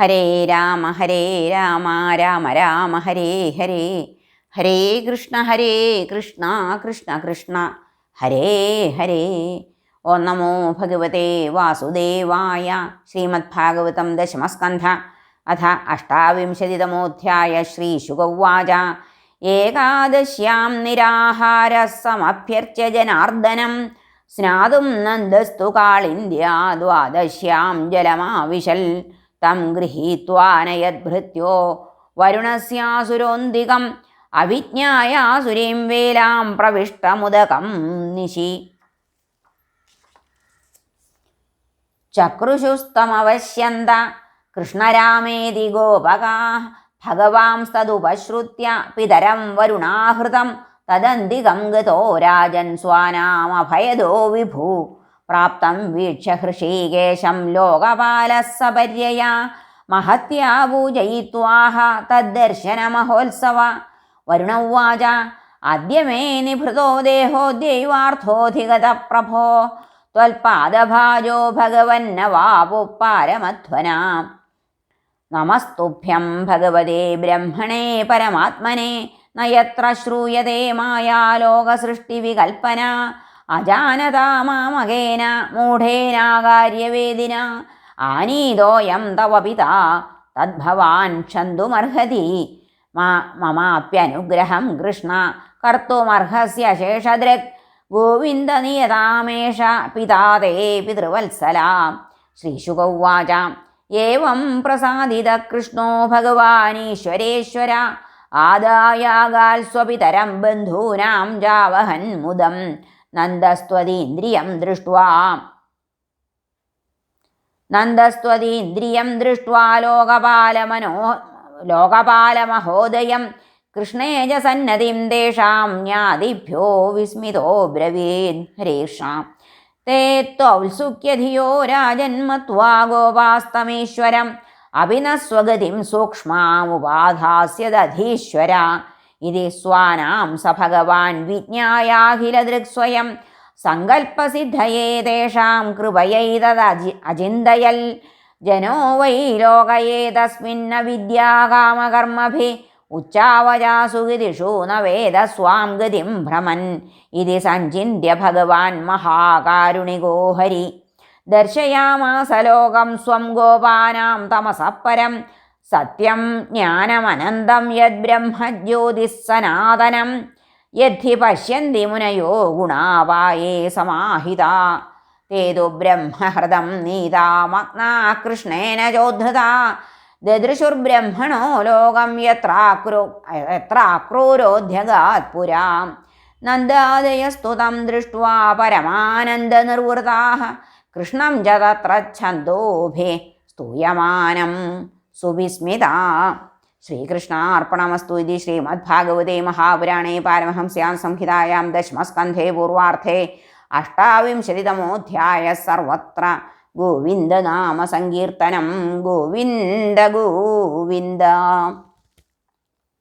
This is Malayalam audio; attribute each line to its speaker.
Speaker 1: ഹരേ രാമ ഹരേ രാമ രാമ രാമ ഹരേ ഹരേ. ഹരേ കൃഷ്ണ ഹരേ കൃഷ്ണ കൃഷ്ണ കൃഷ്ണ. ഹരേ ഹരേ. ഓം നമോ ഭഗവതേ വാസുദേവായ ശ്രീമദ് ഭാഗവതം ദശമസ്കന്ധ. അഥ അഷ്ടാവിംശതിതമോധ്യായ ശ്രീശുഗൗവാച ഏകാദശ്യാം നിരാഹാര സമഭ്യർച്ച ജനാർദ്ദനം. സ്നാതും നന്ദസ്തു കാളിന്ദ്യാ ദ്വാദശ്യാം ജലമാവിശൽ. തം ഗൃഹീത്വാനയദ്ഭൃത്യോ വരുണസ്യാസുരോന്തികം അവിജ്ഞായാസുരീം വേലാം പ്രവിഷ്ടമുദകം നിശി. ചക്രുഷുസ്തമവശ്യന്ത കൃഷ്ണരാമേതി ഗോപകാ ഭഗവാംസ്തതുപശ്രുത്യ പിതരം വരുണാഹൃതം തദന്തികം ഗതോ രാജൻ സ്വാനാമഭയദോ വിഭൂ. പ്രാപ്തം വീക്ഷ ഹൃഷീകേശം ലോകപാലः സപര്യയാ മഹത്യാ പൂജയിത്വാഹ തദ്ദർശനമഹോത്സവ വരുണവാച അദ്യ മേ നിഭൃതോ ദേഹോദ്യൈവാർത്ഥോധിഗത പ്രഭോ ത്വൽപാദഭാജോ ഭഗവന്നവാപു പാരമധ്വന. നമസ്തുഭ്യം ഭഗവതേ ബ്രഹ്മണേ പരമാത്മനെ നയത്ര ശ്രൂയതേ മായാലോകസൃഷ്ടിവികൽപ്പന അജാനതാമാമകേന മൂഢേനാകാര്യവേദിന. ആനീതോയം തവ പിതാ തദ്ഭവാൻ ക്ഷന്തുമർഹതി മമാപ്യനുഗ്രഹം കൃഷ്ണ കർത്തുമർഹസ്യ ശേഷദൃക് ഗോവിന്ദനിയതാമേഷ പിതാ തേ പിതൃവത്സല. ശ്രീശുക ഉവാച ഏവം പ്രസാദിത കൃഷ്ണോ ഭഗവാനീശ്വരേശ്വര. ആദായാകാൽ സ്വപിതരം ബന്ധൂനാം ജാവഹൻ മുദം. നന്ദസ്ത്വതീന്ദ്രിയം ദൃഷ്ട്വാ. നന്ദസ്ത്വതീന്ദ്രിയം ദൃഷ്ട്വാ ലോകപാലമനോ ലോകപാലമഹോദയം. കൃഷ്ണേജസന്നതിം തേഷാം ജ്ഞാതിഭ്യോ വിസ്മിതോ ബ്രവീൻ ഹരീഷാം. തേ ത്വത്സുഖ്യധിയോ രാജന്മത്വാ ഗോപാസ്തമീശ്വരം. അഭിനസ്വഗതിം സൂക്ഷ്മാമുപാധാസ്യദധീശ്വര ഇതി സ്വാനാം സ ഭഗവാൻ വിജ്ഞായാഖിലദൃക്സ്വയം സങ്കൽപ്പസിദ്ധയേ തേഷാം കൃപയൈതദി അചിന്തയൽ ജനോ വൈ ലോകയേ തസ്മിന്ന വിദ്യാകാമകർമ്മഭി. ഉച്ചാവചാസുഗതിഷു ന വേദ സ്വാം ഗതിം ഭ്രമൻ. ഇതി സഞ്ചിന്യ ഭഗവാൻ മഹാകാരുണികോ ഹരി ദർശയാമാസലോകം സ്വം ഗോപാനാം തമസഃ പരം സത്യം ജ്ഞാനമനന്തം യദ്ബ്രഹ്മജ്യോതിഃ സനാതനം യദ്ധി പശ്യന്തി മുനയോ ഗുണാവായേ സമാഹിതാ. തേതു ബ്രഹ്മഹൃദം നീതാമഗ്നാ കൃഷ്ണേന ചോദ്ധതാ ദദൃശുർബ്രഹ്മണോ ലോകം യത്രാക്രൂ യത്രാക്രൂരോധ്യഗാത് പുരാ. നന്ദാദയസ്തുതം ദൃഷ്ട്വാ പരമാനന്ദനിർവൃതാः കൃഷ്ണം ച തത്ര സ്തൂയമാനം. सुविस्मिता। श्रीकृष्ण अर्पणमस्तु श्रीमद्भागवते महापुराणे पारमहंस्यां संहितायां दशमस्कंधे पूर्वार्थे अष्टाविंशतितमोऽध्याय सर्वत्र गोविन्दनामसङ्कीर्तनं। गोविन्द गोविन्द।